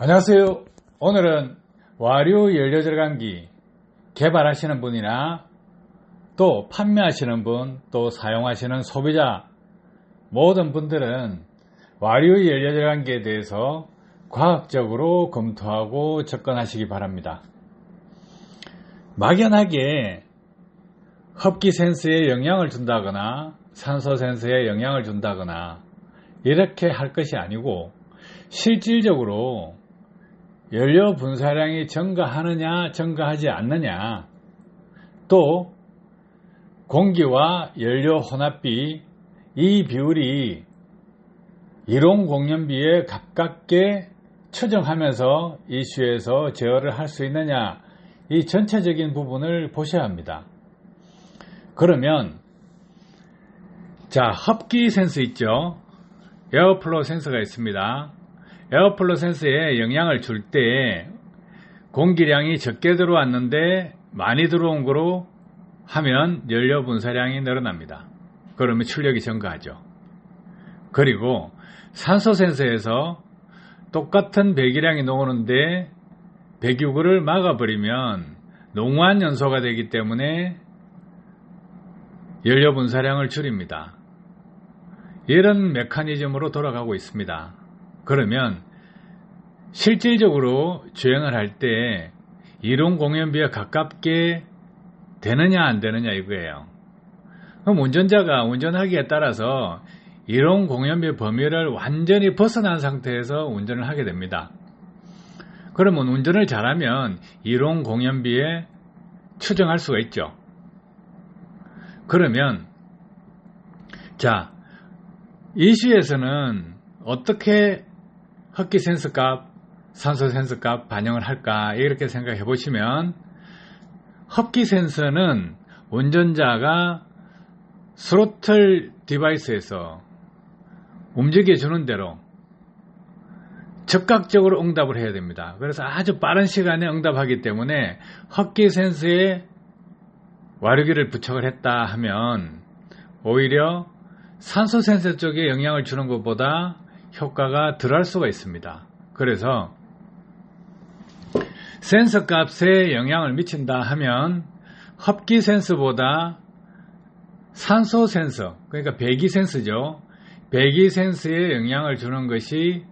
안녕하세요. 오늘은 와류 연료 절 감기 개발하시는 분이나 또 판매하시는 분, 또 사용하시는 소비자 모든 분들은 와류 연료 절 감기에 대해서 과학적으로 검토하고 접근하시기 바랍니다. 막연하게 흡기 센서에 영향을 준다거나 산소 센서에 영향을 준다거나 이렇게 할 것이 아니고 실질적으로 연료 분사량이 증가하느냐 증가하지 않느냐. 또 공기와 연료 혼합비 이 비율이 이론 공연비에 가깝게 추정하면서 이슈에서 제어를 할 수 있느냐. 이 전체적인 부분을 보셔야 합니다. 그러면 자 합기 센서 있죠? 에어플로 센서가 있습니다 에어플로 센서에 영향을 줄 때 공기량이 적게 들어왔는데 많이 들어온 거로 하면 연료 분사량이 늘어납니다 그러면 출력이 증가하죠 그리고 산소 센서에서 똑같은 배기량이 나오는데 배기구를 막아버리면 농후한 연소가 되기 때문에 연료 분사량을 줄입니다. 이런 메커니즘으로 돌아가고 있습니다. 그러면 실질적으로 주행을 할 때 이론 공연비에 가깝게 되느냐 안 되느냐 이거예요. 그럼 운전자가 운전하기에 따라서 이론 공연비 범위를 완전히 벗어난 상태에서 운전을 하게 됩니다. 그러면 운전을 잘하면 이론 공연비에 추정할 수가 있죠. 그러면 자 이슈에서는 어떻게 흡기 센서 값, 산소 센서 값 반영을 할까 이렇게 생각해 보시면 흡기 센서는 운전자가 스로틀 디바이스에서 움직여 주는 대로 즉각적으로 응답을 해야 됩니다. 그래서 아주 빠른 시간에 응답하기 때문에 흡기 센서에 와류기를 부착을 했다 하면 오히려 산소 센서 쪽에 영향을 주는 것보다 효과가 덜할 수가 있습니다. 그래서 센서 값에 영향을 미친다 하면 흡기 센서보다 산소 센서, 그러니까 배기 센서죠. 배기 센서에 영향을 주는 것이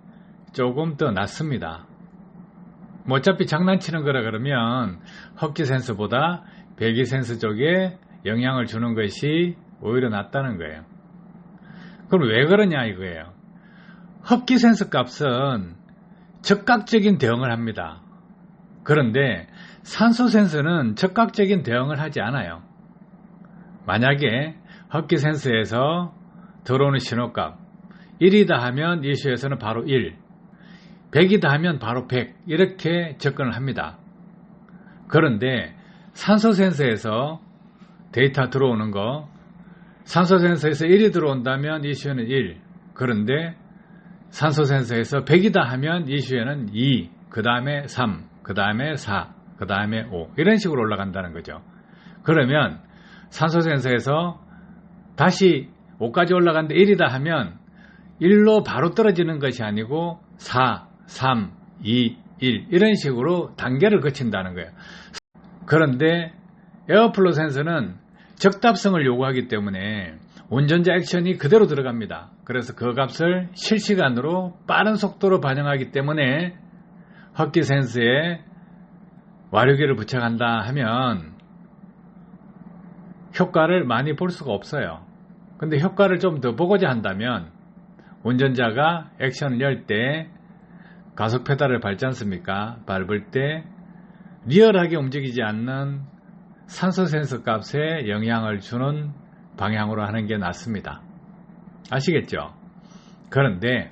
조금 더 낫습니다. 뭐 어차피 장난치는 거라 그러면 흡기 센서보다 배기 센서 쪽에 영향을 주는 것이 오히려 낫다는 거예요. 그럼 왜 그러냐 이거예요. 흡기 센서 값은 적극적인 대응을 합니다. 그런데 산소 센서는 적극적인 대응을 하지 않아요. 만약에 흡기 센서에서 들어오는 신호값 1이다 하면 이슈에서는 바로 1, 100이다 하면 바로 100 이렇게 접근을 합니다. 그런데 산소 센서에서 데이터 들어오는 거 산소 센서에서 1이 들어온다면 이슈에는 1 그런데 산소 센서에서 100이다 하면 이슈에는 2, 그 다음에 3, 그 다음에 4, 그 다음에 5 이런 식으로 올라간다는 거죠. 그러면 산소 센서에서 다시 5까지 올라갔는데 1이다 하면 1로 바로 떨어지는 것이 아니고 4, 3, 2, 1 이런 식으로 단계를 거친다는 거예요. 그런데 에어플로 센서는 적답성을 요구하기 때문에 운전자 액션이 그대로 들어갑니다. 그래서 그 값을 실시간으로 빠른 속도로 반영하기 때문에 흡기 센서에 와류기를 부착한다 하면 효과를 많이 볼 수가 없어요. 근데 효과를 좀 더 보고자 한다면 운전자가 액션을 열 때 가속 페달을 밟지 않습니까? 밟을 때 리얼하게 움직이지 않는 산소 센서 값에 영향을 주는 방향으로 하는 게 낫습니다. 아시겠죠? 그런데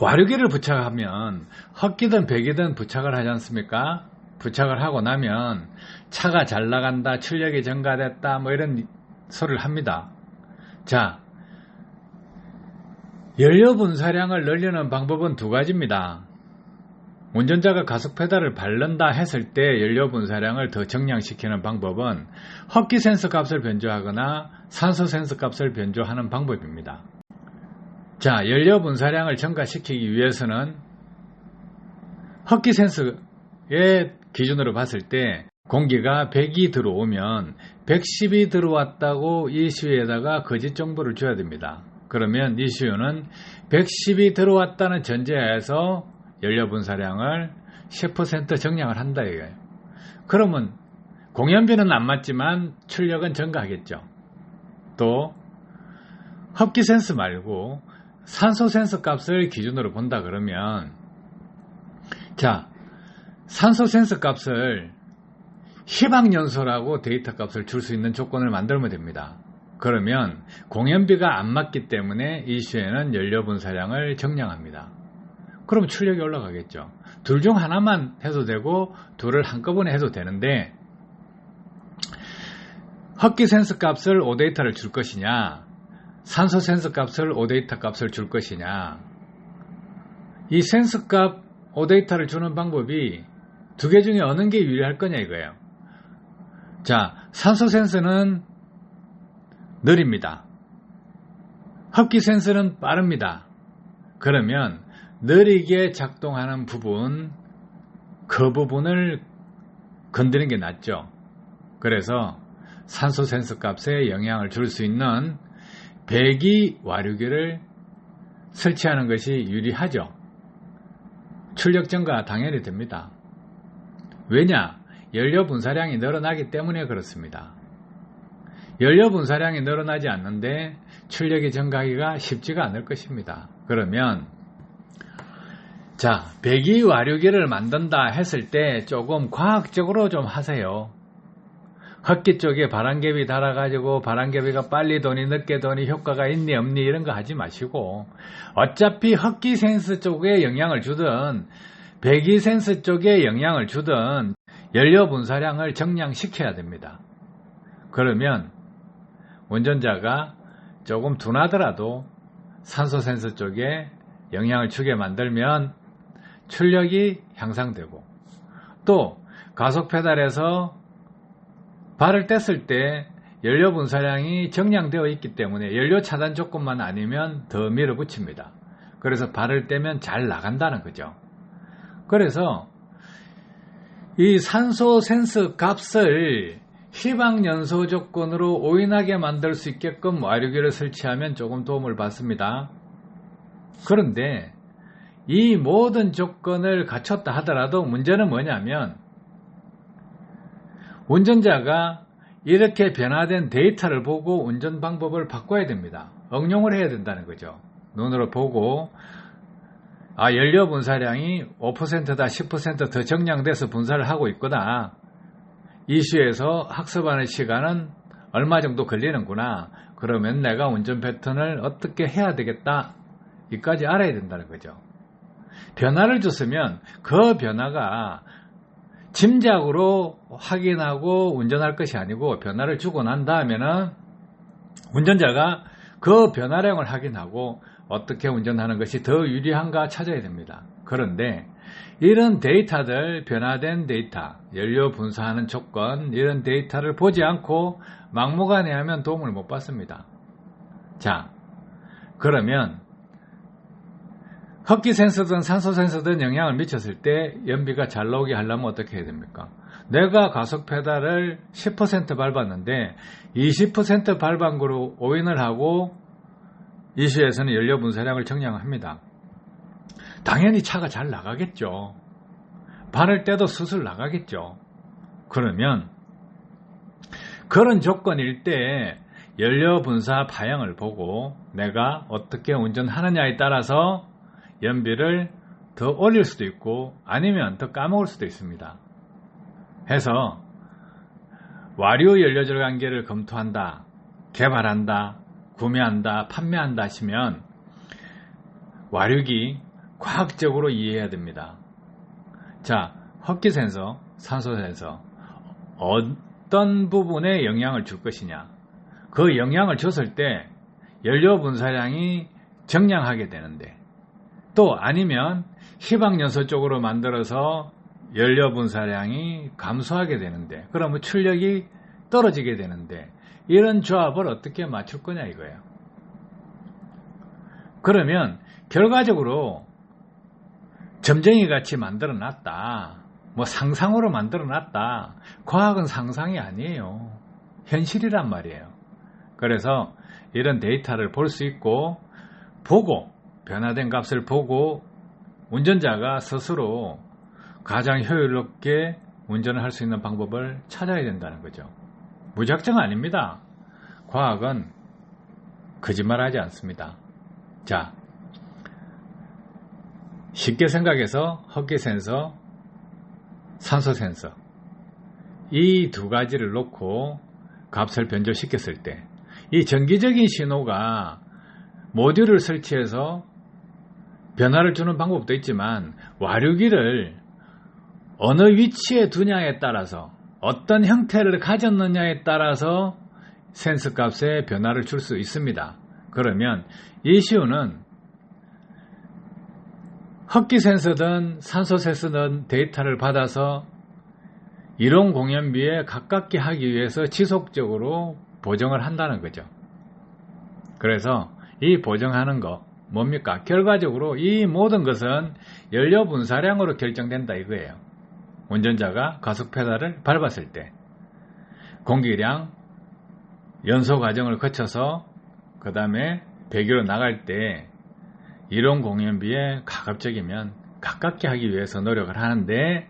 와류기를 부착하면 헛기든 배기든 부착을 하지 않습니까? 부착을 하고 나면 차가 잘 나간다, 출력이 증가됐다, 뭐 이런 소리를 합니다. 자, 연료 분사량을 늘리는 방법은 두 가지입니다. 운전자가 가속 페달을 밟는다 했을 때 연료 분사량을 더 정량시키는 방법은 흡기 센서 값을 변조하거나 산소 센서 값을 변조하는 방법입니다. 자, 연료 분사량을 증가시키기 위해서는 흡기 센서의 기준으로 봤을 때 공기가 100이 들어오면 110이 들어왔다고 이슈에다가 거짓 정보를 줘야 됩니다. 그러면 이슈는 110이 들어왔다는 전제하에서 연료 분사량을 10% 정량을 한다 이거예요. 그러면 공연비는 안 맞지만 출력은 증가하겠죠. 또 흡기 센스 말고 산소 센서 값을 기준으로 본다 그러면 자 산소 센서 값을 희박연소라고 데이터 값을 줄 수 있는 조건을 만들면 됩니다. 그러면 공연비가 안 맞기 때문에 이슈에는 연료 분사량을 정량합니다. 그럼 출력이 올라가겠죠. 둘 중 하나만 해도 되고 둘을 한꺼번에 해도 되는데 흡기 센서 값을 오데이터를 줄 것이냐 산소 센서 값을 오데이터 값을 줄 것이냐 이 센서 값 오데이터를 주는 방법이 두 개 중에 어느 게 유리할 거냐 이거예요. 자, 산소 센서는 느립니다. 흡기 센서는 빠릅니다. 그러면 느리게 작동하는 부분, 그 부분을 건드리는 게 낫죠. 그래서 산소 센서 값에 영향을 줄 수 있는 배기 와류기를 설치하는 것이 유리하죠. 출력 증가 당연히 됩니다. 왜냐? 연료 분사량이 늘어나기 때문에 그렇습니다. 연료 분사량이 늘어나지 않는데 출력이 증가하기가 쉽지가 않을 것입니다. 그러면 자, 배기 와류기를 만든다 했을 때 조금 과학적으로 좀 하세요. 흡기 쪽에 바람개비 달아가지고 바람개비가 빨리 도니 늦게 도니 효과가 있니 없니 이런 거 하지 마시고 어차피 흡기 센스 쪽에 영향을 주든 배기 센스 쪽에 영향을 주든 연료 분사량을 정량시켜야 됩니다. 그러면 운전자가 조금 둔하더라도 산소 센서 쪽에 영향을 주게 만들면 출력이 향상되고 또 가속 페달에서 발을 뗐을 때 연료 분사량이 정량되어 있기 때문에 연료 차단 조건만 아니면 더 밀어붙입니다. 그래서 발을 떼면 잘 나간다는 거죠. 그래서 이 산소 센서 값을 희망 연소 조건으로 오인하게 만들 수 있게끔 와류기를 설치하면 조금 도움을 받습니다. 그런데 이 모든 조건을 갖췄다 하더라도 문제는 뭐냐면 운전자가 이렇게 변화된 데이터를 보고 운전 방법을 바꿔야 됩니다. 응용을 해야 된다는 거죠. 눈으로 보고 아 연료 분사량이 5%다 10%더 정량돼서 분사를 하고 있구나. 이슈에서 학습하는 시간은 얼마 정도 걸리는구나. 그러면 내가 운전 패턴을 어떻게 해야 되겠다. 이까지 알아야 된다는 거죠. 변화를 줬으면 그 변화가 짐작으로 확인하고 운전할 것이 아니고 변화를 주고 난 다음에는 운전자가 그 변화량을 확인하고 어떻게 운전하는 것이 더 유리한가 찾아야 됩니다. 그런데 이런 데이터들, 변화된 데이터, 연료 분사하는 조건, 이런 데이터를 보지 않고 막무가내 하면 도움을 못 받습니다. 자, 그러면 흡기 센서든 산소 센서든 영향을 미쳤을 때 연비가 잘 나오게 하려면 어떻게 해야 됩니까? 내가 가속 페달을 10% 밟았는데 20% 밟은 거로 오인을 하고 이슈에서는 연료 분사량을 정량합니다. 당연히 차가 잘 나가겠죠. 바를 때도 수술 나가겠죠. 그러면 그런 조건일 때 연료 분사 파형을 보고 내가 어떻게 운전하느냐에 따라서 연비를 더 올릴 수도 있고 아니면 더 까먹을 수도 있습니다. 해서 와류 연료절 관계를 검토한다, 개발한다, 구매한다, 판매한다 하시면 와류기 과학적으로 이해해야 됩니다. 자, 흡기 센서, 산소 센서 어떤 부분에 영향을 줄 것이냐. 그 영향을 줬을 때 연료 분사량이 정량하게 되는데 또 아니면 희박연소 쪽으로 만들어서 연료 분사량이 감소하게 되는데 그러면 출력이 떨어지게 되는데 이런 조합을 어떻게 맞출 거냐 이거예요. 그러면 결과적으로 점쟁이 같이 만들어 놨다. 뭐 상상으로 만들어 놨다. 과학은 상상이 아니에요. 현실이란 말이에요. 그래서 이런 데이터를 볼 수 있고 보고 변화된 값을 보고 운전자가 스스로 가장 효율롭게 운전을 할 수 있는 방법을 찾아야 된다는 거죠. 무작정 아닙니다. 과학은 거짓말하지 않습니다. 자, 쉽게 생각해서 헛기 센서, 산소 센서 이 두 가지를 놓고 값을 변조시켰을 때이 정기적인 신호가 모듈을 설치해서 변화를 주는 방법도 있지만 와류기를 어느 위치에 두냐에 따라서 어떤 형태를 가졌느냐에 따라서 센스 값에 변화를 줄 수 있습니다. 그러면 이시우는 흡기 센서든 산소 센서든 데이터를 받아서 이론 공연비에 가깝게 하기 위해서 지속적으로 보정을 한다는 거죠. 그래서 이 보정하는 거 뭡니까? 결과적으로 이 모든 것은 연료 분사량으로 결정된다 이거예요. 운전자가 가속 페달을 밟았을 때 공기량 연소 과정을 거쳐서 그 다음에 배기로 나갈 때 이론 공연비에 가급적이면 가깝게 하기 위해서 노력을 하는데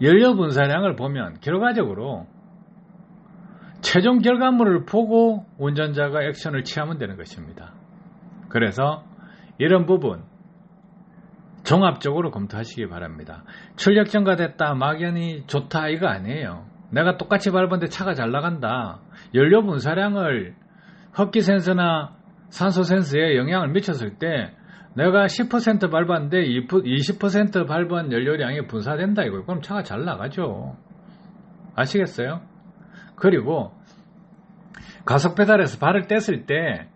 연료 분사량을 보면 결과적으로 최종 결과물을 보고 운전자가 액션을 취하면 되는 것입니다. 그래서 이런 부분 종합적으로 검토하시기 바랍니다. 출력 증가됐다, 막연히 좋다 이거 아니에요. 내가 똑같이 밟았는데 차가 잘 나간다. 연료 분사량을 흡기 센서나 산소 센서에 영향을 미쳤을 때 내가 10% 밟았는데 20% 밟은 연료량이 분사된다 이거 그럼 차가 잘 나가죠. 아시겠어요? 그리고 가속 페달에서 발을 뗐을 때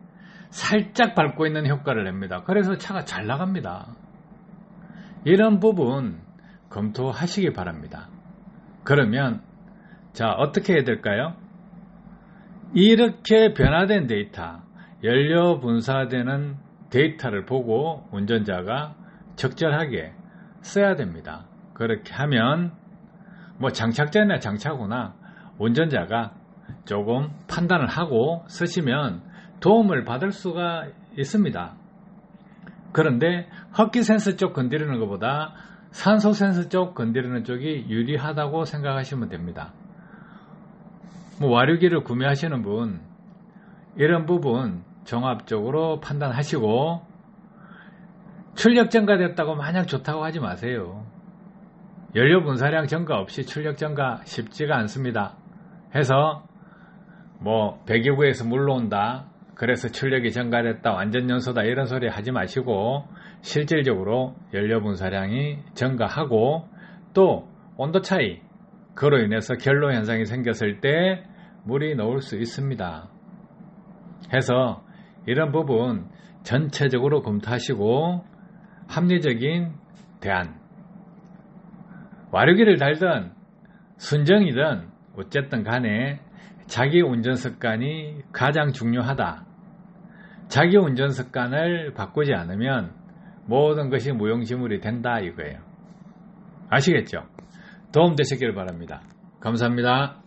살짝 밟고 있는 효과를 냅니다. 그래서 차가 잘 나갑니다. 이런 부분 검토하시기 바랍니다. 그러면 자 어떻게 해야 될까요? 이렇게 변화된 데이터, 연료 분사되는 데이터를 보고 운전자가 적절하게 써야 됩니다. 그렇게 하면 뭐 장착자나 장착후나 운전자가 조금 판단을 하고 쓰시면 도움을 받을 수가 있습니다. 그런데 흡기 센서 쪽 건드리는 것보다 산소 센서 쪽 건드리는 쪽이 유리하다고 생각하시면 됩니다. 뭐 와류기를 구매하시는 분 이런 부분 종합적으로 판단하시고 출력 증가됐다고 마냥 좋다고 하지 마세요. 연료 분사량 증가 없이 출력 증가 쉽지가 않습니다. 해서 뭐 배기구에서 물러온다. 그래서 출력이 증가됐다. 완전 연소다. 이런 소리 하지 마시고 실질적으로 연료 분사량이 증가하고 또 온도 차이 그로 인해서 결로 현상이 생겼을 때 물이 나올 수 있습니다. 해서 이런 부분 전체적으로 검토하시고 합리적인 대안 와류기를 달든 순정이든 어쨌든 간에 자기 운전 습관이 가장 중요하다. 자기 운전 습관을 바꾸지 않으면 모든 것이 무용지물이 된다 이거예요. 아시겠죠? 도움 되시길 바랍니다. 감사합니다.